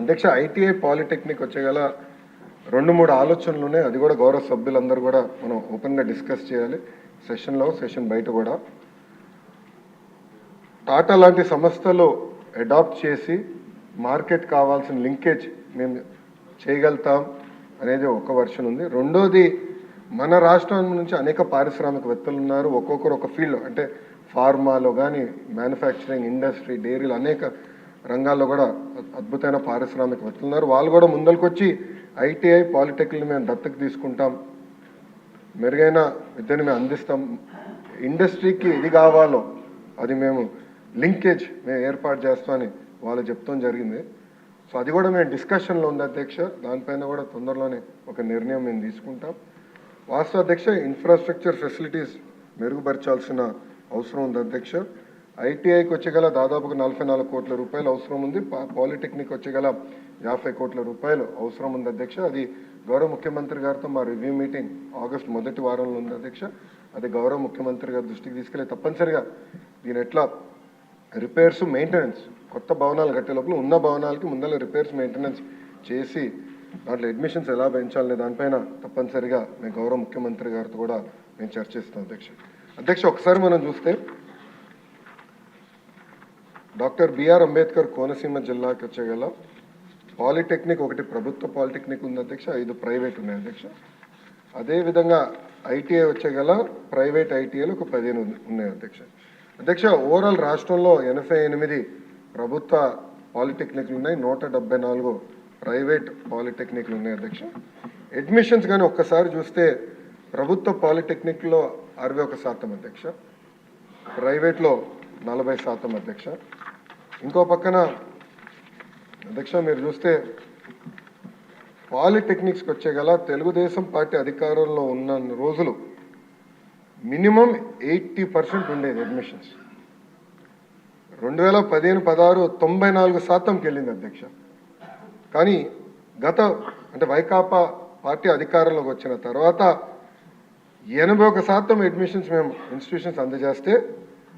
అధ్యక్ష ITI polytechnic వచ్చేగల రెండు మూడు ఆలోచనలు ఉన్నాయి అది కూడా గౌరవ సభ్యులందరూ కూడా మనం ఓపెన్గా డిస్కస్ చేయాలి. సెషన్లో సెషన్ బయట కూడా. టాటా లాంటి సంస్థలు అడాప్ట్ చేసి మార్కెట్ కావాల్సిన లింకేజ్ మేము చేయగలుగుతాం అనేది ఒక వర్షన్ ఉంది. రెండోది మన రాష్ట్రం నుంచి అనేక పారిశ్రామికవేత్తలు ఉన్నారు. ఒక్కొక్కరు ఒక ఫీల్డ్ అంటే ఫార్మాలో కానీ మ్యానుఫ్యాక్చరింగ్ ఇండస్ట్రీ డైరీలు అనేక రంగాల్లో కూడా అద్భుతమైన పారిశ్రామికవేత్తలు ఉన్నారు. వాళ్ళు కూడా ముందరికొచ్చి ఐటీఐ పాలిటెక్నిక్ మేము దత్తకు తీసుకుంటాం. మెరుగైన విద్యను మేము అందిస్తాం. ఇండస్ట్రీకి ఇది కావాలో అది మేము లింకేజ్ మేము ఏర్పాటు చేస్తామని వాళ్ళు చెప్తాం జరిగింది. సో అది కూడా మేము డిస్కషన్లో ఉంది అధ్యక్ష. దానిపైన కూడా తొందరలోనే ఒక నిర్ణయం మేము తీసుకుంటాం. వాస్తవ అధ్యక్ష ఇన్ఫ్రాస్ట్రక్చర్ ఫెసిలిటీస్ మెరుగుపరచాల్సిన అవసరం ఉంది అధ్యక్ష. ఐటీఐకి వచ్చేగల దాదాపుగా నలభై నాలుగు కోట్ల రూపాయలు అవసరం ఉంది. పాలిటెక్నిక్ వచ్చేగల యాభై కోట్ల రూపాయలు అవసరం ఉంది అధ్యక్ష. అది గౌరవ ముఖ్యమంత్రి గారితో మా రివ్యూ మీటింగ్ ఆగస్ట్ మొదటి వారంలో ఉంది అధ్యక్ష. అది గౌరవ ముఖ్యమంత్రి గారి దృష్టికి తీసుకెళ్ళి తప్పనిసరిగా దీని ఎట్లా రిపేర్స్ మెయింటెనెన్స్ కొత్త భవనాలు కట్టే లోపల ఉన్న భవనాలకి ముందర రిపేర్స్ మెయింటెనెన్స్ చేసి దాంట్లో అడ్మిషన్స్ ఎలా పెంచాలనే దానిపైన తప్పనిసరిగా మేము గౌరవ ముఖ్యమంత్రి గారితో కూడా మేము చర్చిస్తాం అధ్యక్ష. అధ్యక్ష ఒకసారి మనం చూస్తే డాక్టర్ బిఆర్ అంబేద్కర్ కోనసీమ జిల్లాకి వచ్చేగల పాలిటెక్నిక్ ఒకటి ప్రభుత్వ పాలిటెక్నిక్ ఉంది అధ్యక్ష ఐదు ప్రైవేట్ ఉన్నాయి అధ్యక్ష. అదేవిధంగా ఐటీఐ వచ్చేగల ప్రైవేట్ ఐటీఐలు ఒక పదిహేను ఉన్నాయి అధ్యక్ష. అధ్యక్ష ఓవరాల్ రాష్ట్రంలో ఎనభై ఎనిమిది ప్రభుత్వ పాలిటెక్నిక్లు ఉన్నాయి నూట డెబ్బై నాలుగు ప్రైవేట్ పాలిటెక్నిక్లు ఉన్నాయి అధ్యక్ష. అడ్మిషన్స్ కానీ ఒక్కసారి చూస్తే ప్రభుత్వ పాలిటెక్నిక్లో అరవై ఒక శాతం అధ్యక్ష. ప్రైవేట్లో నలభై శాతం అధ్యక్ష. ఇంకో పక్కన అధ్యక్ష మీరు చూస్తే పాలిటెక్నిక్స్కి వచ్చే గల తెలుగుదేశం పార్టీ అధికారంలో ఉన్న రోజులు మినిమం ఎయిటీ పర్సెంట్ ఉండేది అడ్మిషన్స్. రెండు వేల పదిహేను పదహారు తొంభై నాలుగు శాతంకి వెళ్ళింది అధ్యక్ష. కానీ గత అంటే వైకాపా పార్టీ అధికారంలోకి వచ్చిన తర్వాత ఎనభై ఒక శాతం అడ్మిషన్స్ మేము ఇన్స్టిట్యూషన్స్ అందజేస్తే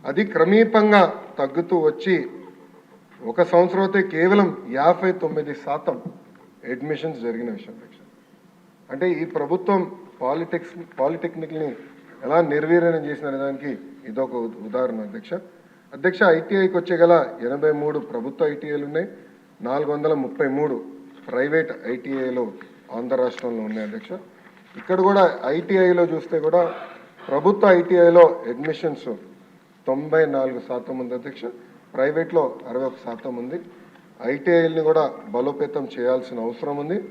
అది క్రమీపంగా తగ్గుతూ వచ్చి ఒక సంవత్సరం అయితే కేవలం యాభై తొమ్మిది శాతం అడ్మిషన్స్ జరిగిన విషయం అధ్యక్ష అంటే ఈ ప్రభుత్వం పాలిటెక్స్ పాలిటెక్నిక్ని ఎలా నిర్వీర్యం చేసిన దానికి ఇదొక ఉ- ఉదాహరణ అధ్యక్ష. అధ్యక్ష ఐటీఐకి వచ్చే గల ఎనభై మూడు ప్రభుత్వ ఐటీఐలు ఉన్నాయి. నాలుగు వందల ముప్పై మూడు ప్రైవేట్ ఐటీఐలు ఆంధ్ర రాష్ట్రంలో ఉన్నాయి అధ్యక్ష. ఇక్కడ కూడా ఐటీఐలో చూస్తే కూడా ప్రభుత్వ ఐటీఐలో అడ్మిషన్స్ తొంభై నాలుగు శాతం ఉంది అధ్యక్ష. ప్రైవేట్లో అరవై ఒక శాతం ఉంది. ఐటీఐల్ని కూడా బలోపేతం చేయాల్సిన అవసరం ఉంది.